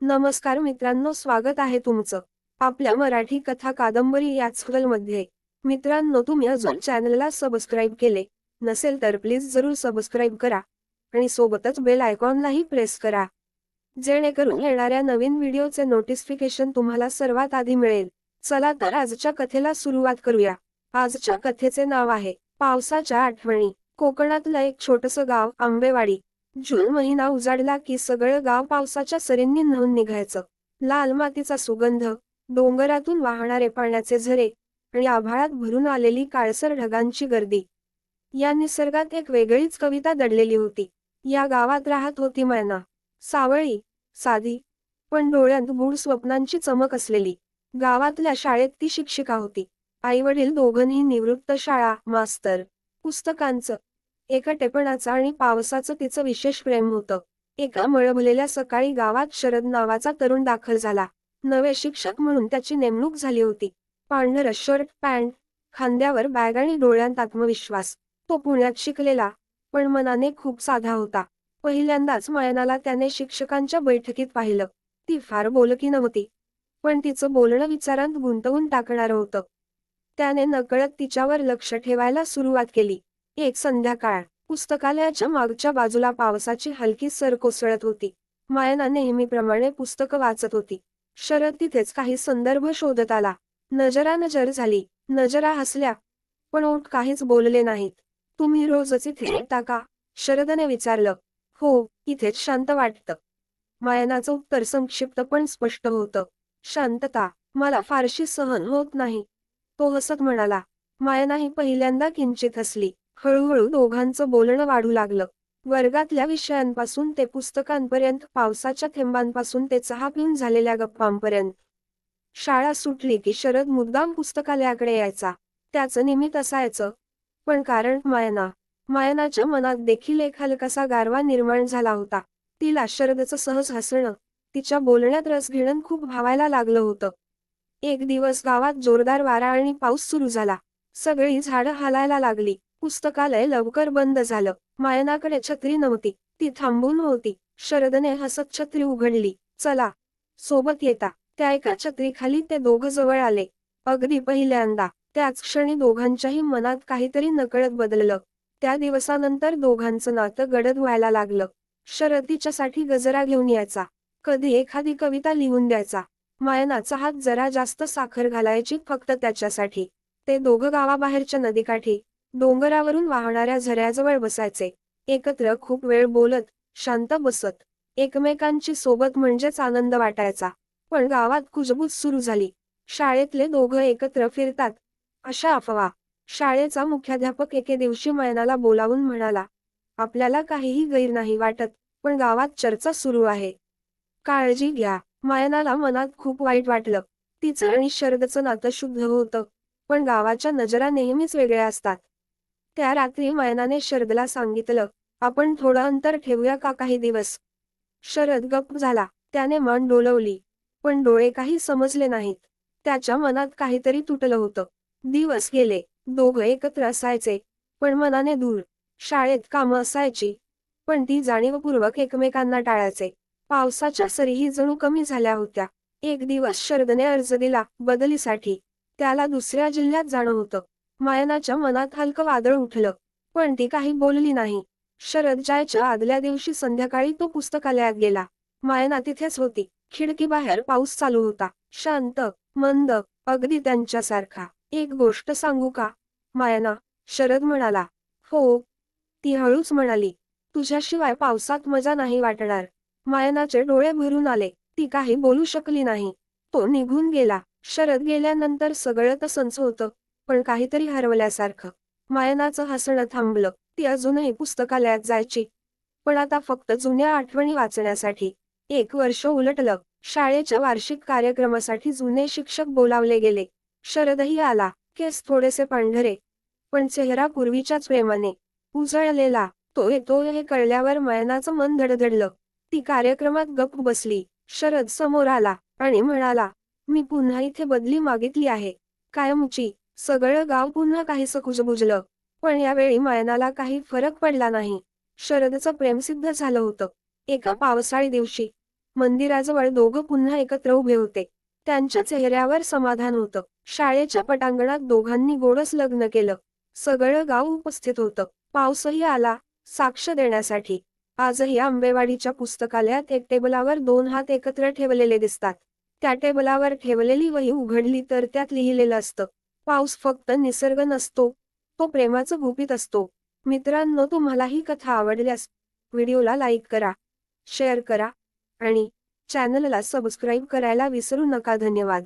नमस्कार मित्रांनो स्वागत आहे तुमचं आपल्या मराठी कथा कादंबरी याच मध्ये मित्रांनो तुम्ही अजून चॅनलला सबस्क्राईब केले नसेल तर प्लीज जरूर सबस्क्राईब करा आणि सोबतच बेल आयकॉनलाही प्रेस करा. जेणेकरून येणाऱ्या नवीन व्हिडिओचे नोटिफिकेशन तुम्हाला सर्वात आधी मिळेल. चला तर आजच्या कथेला सुरुवात करूया. आजच्या कथेचे नाव आहे पावसाच्या आठवणी. कोकणातलं एक छोटस गाव आंबेवाडी. जून महिना उजाडला की सगळं गाव पावसाच्या सरींनी न्हाऊन निघायचं. लाल मातीचा सुगंध डोंगरातून वाहणारे पाण्याचे झरे आणि आभाळात भरून आलेली काळसर ढगांची गर्दी. या निसर्गात एक वेगळीच कविता दडलेली होती. या गावात राहत होती मैना. सावळी साधी पण डोळ्यात गूढ स्वप्नांची चमक असलेली. गावातल्या शाळेत ती शिक्षिका होती. आई वडील दोघंही निवृत्त शाळा मास्तर पुस्तकांचं एका टेपणाचं आणि पावसाचं तिचं विशेष प्रेम होतं. एका मळभलेल्या सकाळी गावात शरद नावाचा तरुण दाखल झाला. नवे शिक्षक म्हणून त्याची नेमणूक झाली होती. पांढर शर्ट पॅन्ट खांद्यावर बॅग आणि डोळ्यांत आत्मविश्वास. तो पुण्यात शिकलेला पण मनाने खूप साधा होता. पहिल्यांदाच मयनाला त्याने शिक्षकांच्या बैठकीत पाहिलं. ती फार बोलकी नव्हती पण तिचं बोलणं विचारांत गुंतवून टाकणारं होतं. त्याने नकळत तिच्यावर लक्ष ठेवायला सुरुवात केली. एक संध्याकाळ. पुस्तकालयाच्या मागच्या बाजूला पावसाची हलकी सर कोसळत होती. मायना नेहमीप्रमाणे पुस्तक वाचत होती. शरद तिथेच काही संदर्भ शोधत आला. नजरा नजर झाली. नजरा हसल्या. पण ओठ काहीच बोलले नाहीत. तुम्ही रोजच इथे येता का? शरदने विचारलं. हो इथेच शांत वाटतं. मायनाचं उत्तर संक्षिप्त पण स्पष्ट होतं. शांतता मला फारशी सहन होत नाही. तो हसत म्हणाला. मायनाही पहिल्यांदा किंचित हसली. हळूहळू दोघांचं बोलणं वाढू लागलं. वर्गातल्या विषयांपासून ते पुस्तकांपर्यंत पावसाच्या थेंबांपासून ते चहा पिऊन झालेल्या गप्पांपर्यंत. शाळा सुटली की शरद मुद्दाम पुस्तकालयाकडे यायचा. त्याचं निमित्त असायचं. पण कारण मायना. मायनाच्या मनात देखील एक हलकासा गारवा निर्माण झाला होता. तिला शरदचं सहज हसणं तिच्या बोलण्यात रस घेणं खूप भावायला लागलं होतं. एक दिवस गावात जोरदार वारा आणि पाऊस सुरू झाला. सगळी झाडं हालायला लागली. पुस्तकालय लवकर बंद झालं. मायनाकडे छत्री नव्हती. ती थांबून होती. शरदने हसत छत्री उघडली. चला. सोबत येता. त्या एका छत्रीखाली ते दोघं जवळ आले. अगदी पहिल्यांदा. त्याच क्षणी दोघांच्याही मनात काहीतरी नकळत बदललं. त्या दिवसानंतर दोघांचं नातं गडद व्हायला लागलं. शरद तिच्यासाठी गजरा घेऊन यायचा. कधी एखादी कविता लिहून द्यायचा. मायनाचा हात जरा जास्त साखर घालायची फक्त त्याच्यासाठी. ते दोघं गावाबाहेरच्या नदीकाठी डोंगरावरून वाहणाऱ्या झऱ्याजवळ बसायचे. एकत्र खूप वेळ बोलत शांत बसत. एकमेकांची सोबत म्हणजेच आनंद वाटायचा. पण गावात कुजबूज सुरू झाली. शाळेतले दोघं एकत्र फिरतात. अशा अफवा. शाळेचा मुख्याध्यापक एके दिवशी मयनाला बोलावून म्हणाला आपल्याला काहीही गैर नाही वाटत पण गावात चर्चा सुरू आहे. काळजी घ्या. मयनाला मनात खूप वाईट वाटलं. तिचं आणि शरदचं नातं शुद्ध होतं पण गावाच्या नजरा नेहमीच वेगळ्या असतात. त्या रात्री मायनाने शरदला सांगितलं आपण थोडं अंतर ठेवूया का काही दिवस? शरद गप्प झाला त्याने मन डोलवली पण डोळे काही समजले नाहीत. त्याच्या मनात काहीतरी तुटलं होतं. दिवस गेले दोघं एकत्र असायचे पण मनाने दूर शाळेत कामं असायची पण ती जाणीवपूर्वक एकमेकांना टाळायचे. पावसाच्या सरीही जणू कमी झाल्या होत्या. एक दिवस शरदने अर्ज दिला बदलीसाठी. त्याला दुसऱ्या जिल्ह्यात जाणं होतं. मायनाच्या मनात हलकं वादळ उठलं पण ती काही बोलली नाही. शरद जायच्या आदल्या दिवशी संध्याकाळी तो पुस्तकालयात गेला. मायना तिथेच होती. खिडकीबाहेर पाऊस चालू होता. शांत मंद अगदी त्यांच्यासारखा. एक गोष्ट सांगू का? मायना शरद म्हणाला. हो. ती हळूच म्हणाली. तुझ्याशिवाय पावसात मजा नाही वाटणार. मायनाचे डोळे भरून आले. ती काही बोलू शकली नाही. तो निघून गेला. शरद गेल्यानंतर सगळं तसंच होतं. पण काहीतरी हरवल्यासारखं. मायनाचं हसणं थांबलं. ती अजूनही पुस्तकालयात जायची. पण आता फक्त जुन्या आठवणी वाचण्यासाठी. एक वर्ष उलटलं. शाळेच्या वार्षिक कार्यक्रमासाठी जुने शिक्षक बोलावले गेले. शरदही आला. केस थोडेसे पांढरे. पण चेहरा पूर्वीच्याच प्रेमाने. उजळलेला. तो येतो हे कळल्यावर मयनाचं मन धडधडलं. ती कार्यक्रमात गप्प बसली. शरद समोर आला आणि म्हणाला मी पुन्हा इथे बदली मागितली आहे. कायमची सगळं गाव पुन्हा काहीसं कुजबुजलं. पण यावेळी मयनाला काही फरक पडला नाही. शरदचं प्रेम सिद्ध झालं होतं. एका पावसाळी दिवशी मंदिराजवळ दोघं पुन्हा एकत्र उभे होते. त्यांच्या चेहऱ्यावर समाधान होतं. शाळेच्या पटांगणात दोघांनी गोडस लग्न केलं. सगळं गाव उपस्थित होतं. पावसही आला साक्ष देण्यासाठी. आजही आंबेवाडीच्या पुस्तकालयात एक टेबलावर दोन हात एकत्र ठेवलेले दिसतात. त्या टेबलावर ठेवलेली वही उघडली तर त्यात लिहिलेलं असतं पाऊस फक्त निसर्ग नसतो तो प्रेमाचं गुपित असतो. मित्रांनो तुम्हाला ही कथा आवडल्यास व्हिडिओला लाईक करा शेअर करा आणि चॅनलला सबस्क्राईब करायला विसरू नका. धन्यवाद.